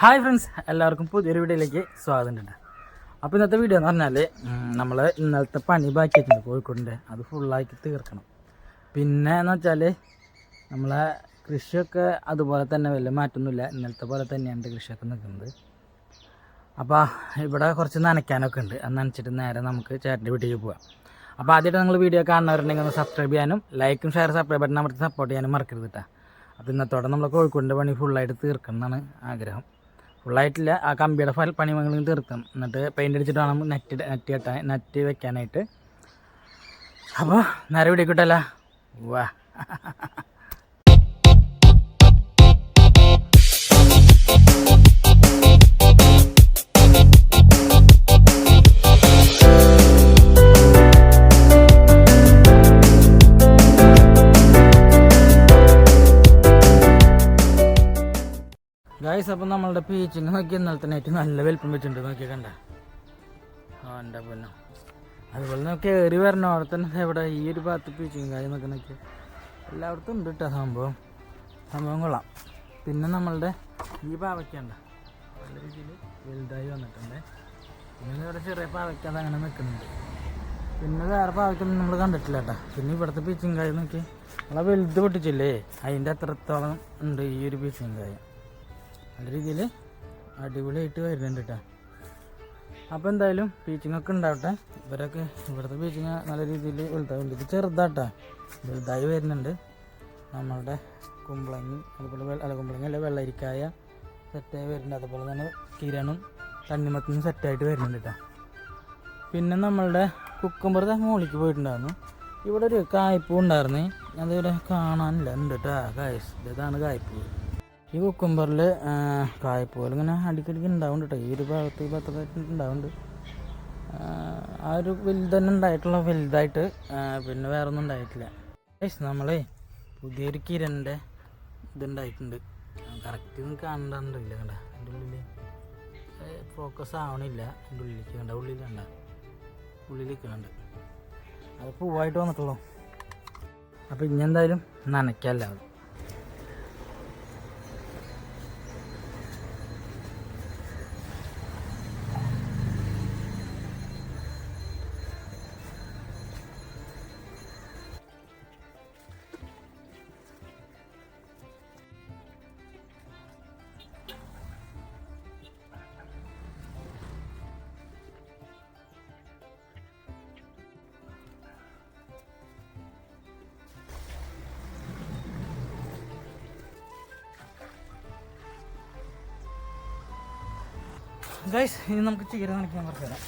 Hi friends എല്ലാവർക്കും പുതിയൊരു വീഡിയോയിലേക്ക് സ്വാഗതം ഉണ്ട്. അപ്പോൾ ഇന്നത്തെ വീഡിയോ എന്ന് പറഞ്ഞാൽ നമ്മൾ ഇന്നലത്തെ പണി ബാക്കിയിട്ടുണ്ട് കോഴിക്കോടിന്റെ അത് ഫുള്ളാക്കി തീർക്കണം. പിന്നെ എന്ന് വെച്ചാൽ നമ്മളെ കൃഷിയൊക്കെ അതുപോലെ തന്നെ വലിയ മാറ്റമൊന്നുമില്ല ഇന്നലത്തെ പോലെ തന്നെയാണ് കൃഷിയൊക്കെ നിൽക്കുന്നത്. അപ്പോൾ ഇവിടെ കുറച്ച് നനയ്ക്കാനൊക്കെ ഉണ്ട്. അത് നനച്ചിട്ട് നേരെ നമുക്ക് ചേട്ടന്റെ വീട്ടിലേക്ക് പോവാം. അപ്പോൾ ആദ്യമായിട്ട് നിങ്ങൾ വീഡിയോ കാണുന്നവരുണ്ടെങ്കിൽ ഒന്ന് സബ്സ്ക്രൈബ് ചെയ്യാനും ലൈക്കും ഷെയർ സബ്സ്ക്രൈബ് ബട്ടൺ അമർത്തി സപ്പോർട്ട് ചെയ്യാനും മറക്കരുത് കേട്ടോ അപ്പോൾ ഇന്നത്തോടെ നമ്മൾ കോഴിക്കോടിന്റെ പണി ഫുള്ളായിട്ട് തീർക്കണം എന്നാണ് ആഗ്രഹം. ഫുള്ളായിട്ടില്ല ആ കമ്പിയുടെ ഫൽ പണി മങ്ങളും തീർക്കും. എന്നിട്ട് പെയിന്റ് അടിച്ചിട്ട് വേണം നെറ്റ് നെറ്റ് കെട്ടാൻ നെറ്റ് വെക്കാനായിട്ട്. അപ്പോൾ നേരെ വിടിക്കട്ടല്ല വാ. ഗായ്സ് അപ്പം നമ്മളുടെ പീച്ചിങ് നോക്കി ഇന്നലത്തെ നൈറ്റ് നല്ല വലിപ്പം വെച്ചിട്ടുണ്ട്. നോക്കി കണ്ട? ആ എന്റെ പൊന്നോ. അതുപോലെ തന്നെ കയറി വരണ അവിടെ തന്നെ ഇവിടെ ഈ ഒരു ഭാഗത്ത് പീച്ചിങ് കാര്യം നോക്കി നോക്കി എല്ലായിടത്തും ഉണ്ട് കേട്ടോ സംഭവം. സംഭവം കൊള്ളാം. പിന്നെ നമ്മളുടെ ഈ പാവയ്ക്കണ്ട നല്ല രീതിയിൽ വലുതായി വന്നിട്ടുണ്ട്. പിന്നെ ഇവിടെ ചെറിയ പാവയ്ക്ക അങ്ങനെ നിൽക്കുന്നുണ്ട്. പിന്നെ വേറെ പാവയ്ക്കൊന്നും നമ്മൾ കണ്ടിട്ടില്ല കേട്ടോ പിന്നെ ഇവിടുത്തെ പീച്ചിങ് കാര്യം നോക്കി നമ്മളെ വലുത് പൊട്ടിച്ചില്ലേ? അതിന്റെ അത്രത്തോളം ഉണ്ട് ഈ ഒരു പീച്ചിങ് കായ നല്ല രീതിയിൽ അടിപൊളിയായിട്ട് വരുന്നുണ്ട് കേട്ടോ അപ്പോൾ എന്തായാലും പീച്ചിങ് ഒക്കെ ഉണ്ടാവട്ടെ. ഇവരൊക്കെ ഇവിടുത്തെ പീച്ചിങ് നല്ല രീതിയിൽ വലുതാവുണ്ട് ഇത് ചെറുതാട്ടാ. വലുതായി വരുന്നുണ്ട്. നമ്മളുടെ കുമ്പളങ്ങി അതുപോലെ അല്ല കുമ്പളങ്ങി അല്ല വെള്ളരിക്കായ സെറ്റായി വരുന്നുണ്ട്. അതുപോലെ തന്നെ കിരണും തണ്ണിമത്തിനും സെറ്റായിട്ട് വരുന്നുണ്ട് കേട്ടോ പിന്നെ നമ്മളുടെ കുക്കുമ്പർ മോളിക്ക് പോയിട്ടുണ്ടായിരുന്നു. ഇവിടെ ഒരു കായ്പൂ ഉണ്ടായിരുന്നേ. അതിവിടെ കാണാനില്ല. ഉണ്ട് കേട്ടോ കായ ഇതാണ് കായ്പൂ. ഈ കുക്കുംബറിൽ കായ്പോലും ഇങ്ങനെ അടിക്കടിക്ക് ഉണ്ടാവുന്നുണ്ട് കേട്ടോ ഈ ഒരു ഭാഗത്ത് ഈ ഭാഗത്തായിട്ട് ഉണ്ടാവുന്നുണ്ട് ആ, ഒരു വലുത് തന്നെ ഉണ്ടായിട്ടുള്ള വലുതായിട്ട് പിന്നെ വേറെ ഒന്നും ഉണ്ടായിട്ടില്ല നമ്മളേ പുതിയൊരു കിരണിന്റെ ഇതുണ്ടായിട്ടുണ്ട് കറക്റ്റ് ഒന്നും കണ്ടില്ല കണ്ട. എന്റെ ഉള്ളിൽ ഫോക്കസ് ആവണില്ല. എന്റെ ഉള്ളിലേക്ക് കണ്ട ഉള്ളിൽ കണ്ട. ഉള്ളിലേക്ക് കണ്ട അത് പൂവായിട്ട് വന്നിട്ടുള്ളൂ. അപ്പോൾ ഇനി എന്തായാലും നനയ്ക്കല്ല ഗൈസ് ഇനി നമുക്ക് ചീര നനയ്ക്കാൻ കുറച്ച് തരാം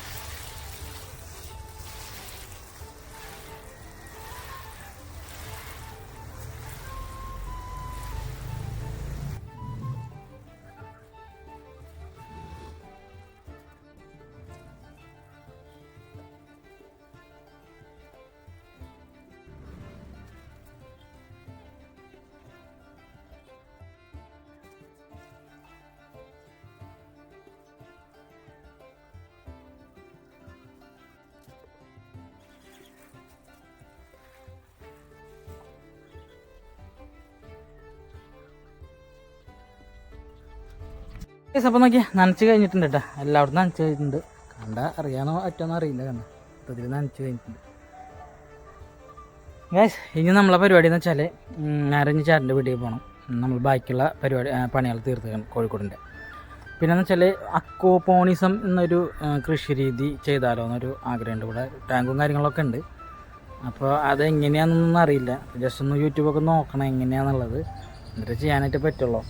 ഗൈസ് അപ്പോൾ നോക്കിയാൽ നനച്ച് കഴിഞ്ഞിട്ടുണ്ട് കേട്ടോ എല്ലായിടത്തും നനച്ച് കഴിഞ്ഞിട്ടുണ്ട്. കണ്ട അറിയാനോ പറ്റുമെന്നോ അറിയില്ല കണ്ട. ഇതിൽ നനച്ച് കഴിഞ്ഞിട്ടുണ്ട്. ഇനി നമ്മളെ പരിപാടി എന്ന് വെച്ചാൽ നേരെ ചാറിന്റെ വീട്ടിൽ പോകണം നമ്മൾ ബാക്കിയുള്ള പരിപാടി പണികൾ തീർത്തേക്കണം കോഴിക്കോടിന്റെ. പിന്നെ എന്ന് വെച്ചാൽ അക്കോപോണിസം എന്നൊരു കൃഷി രീതി ചെയ്താലോ എന്നൊരു ആഗ്രഹമുണ്ട്. ഇവിടെ ടാങ്കും കാര്യങ്ങളൊക്കെ ഉണ്ട്. അപ്പോൾ അത് എങ്ങനെയാണെന്നൊന്നും അറിയില്ല. ജസ്റ്റ് ഒന്ന് യൂട്യൂബൊക്കെ നോക്കണം എങ്ങനെയാണെന്നുള്ളത് എന്നിട്ട് ചെയ്യാനായിട്ട് പറ്റുള്ളൂ.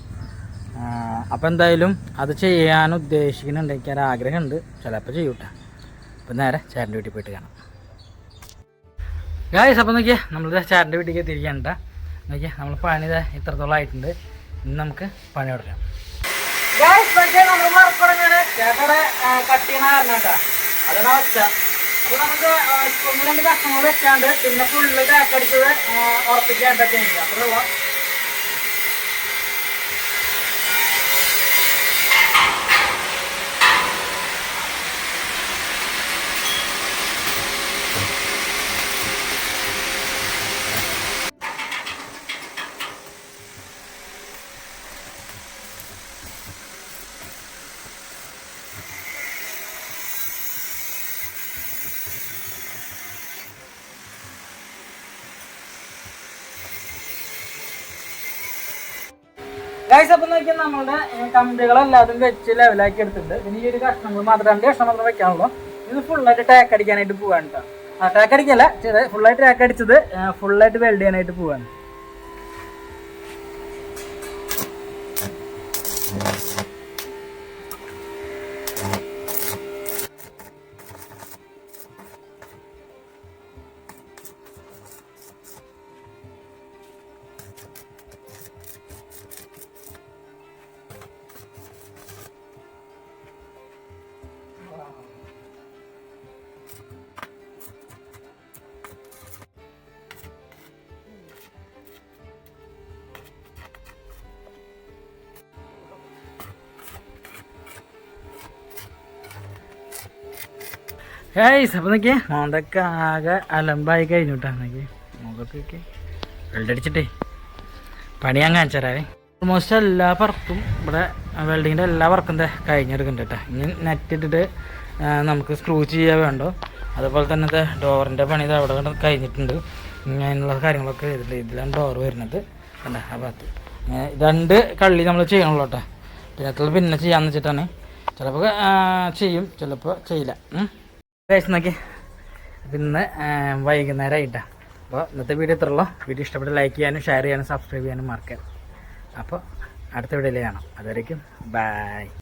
അപ്പോൾ എന്തായാലും അത് ചെയ്യാൻ ഉദ്ദേശിക്കുന്നുണ്ട്. എനിക്ക് ഒരു ആഗ്രഹമുണ്ട്. ചിലപ്പോൾ ചെയ്യൂട്ടെ. അപ്പം നേരെ ചേട്ടന്റെ വീട്ടിൽ പോയിട്ട് കാണാം. ഗായസ് അപ്പോൾ നോക്കിയാൽ നമ്മൾ ചേട്ടന്റെ വീട്ടിലേക്ക് തിരിക്കണ്ട നോക്കിയാൽ നമ്മൾ പണി ഇത്രത്തോളം ആയിട്ടുണ്ട്. ഇന്ന് നമുക്ക് പണി കൊടുക്കാം അപ്പോൾ നമുക്ക് ഒന്ന് രണ്ട് കഷ്ണങ്ങൾ വെച്ചാണ്ട് പിന്നെ ഫുള്ള് തേക്കടിച്ചത് ഉറപ്പിക്കാണ്ടൊക്കെ ഉണ്ട് അത്രയുള്ള അപ്പൊ നോക്കിയാൽ നമ്മളുടെ കമ്പികളെല്ലാതും വെച്ച് ലെവലാക്കി എടുത്തിട്ടുണ്ട്. പിന്നെ ഈ ഒരു കഷ്ണങ്ങൾ മാത്രം രണ്ട് കഷ്ണം മാത്രം വെക്കാനുള്ളൂ. ഇത് ഫുള്ളായിട്ട് ടാക്ക് അടിക്കാനായിട്ട് പോവാണ് കേട്ടോ ആ ടാക്ക് അടിക്കല്ല ഫുള്ളായിട്ട് ടാക്ക് അടിച്ചത് ഫുള്ളായിട്ട് വെൽഡ് ചെയ്യാനായിട്ട് പോവാണ്. മോന്തൊക്കെ ആകെ അലമ്പായി കഴിഞ്ഞിട്ടാണെങ്കിൽ പണി ഞാൻ കാണിച്ചരാവേ ഓൾമോസ്റ്റ് എല്ലാ വർക്കും ഇവിടെ വെൽഡിങ്ങിന്റെ എല്ലാ വർക്കും കഴിഞ്ഞെടുക്കുന്നുണ്ട് കേട്ടോ ഇനി നെറ്റ് ഇട്ടിട്ട് നമുക്ക് സ്ക്രൂ ചെയ്യാൻ വേണ്ടോ? അതുപോലെ തന്നെ ഡോറിന്റെ പണി ഇത് അവിടെ കഴിഞ്ഞിട്ടുണ്ട്. ഇങ്ങനെയുള്ള കാര്യങ്ങളൊക്കെ ചെയ്തിട്ടുണ്ട് ഇതിലാണ് ഡോർ വരുന്നത്. കണ്ട ആ രണ്ട് കള്ളി നമ്മൾ ചെയ്യണല്ലോ കേട്ടോ പിന്നെ പിന്നെ ചെയ്യാമെന്ന് വെച്ചിട്ടാണ്. ചിലപ്പോൾ ചെയ്യും ചിലപ്പോൾ ചെയ്യില്ല. ഗൈസ് നോക്കി. ഇന്ന് വൈകുന്നേരമായിട്ടാണ് അപ്പോൾ ഇന്നത്തെ വീഡിയോ ഇത്രയുള്ളൂ. വീഡിയോ ഇഷ്ടപ്പെട്ട് ലൈക്ക് ചെയ്യാനും ഷെയർ ചെയ്യാനും സബ്സ്ക്രൈബ് ചെയ്യാനും മറക്കാം അപ്പോൾ അടുത്ത വീഡിയോയിൽ കാണാം. അതുവരേക്കും ബൈ.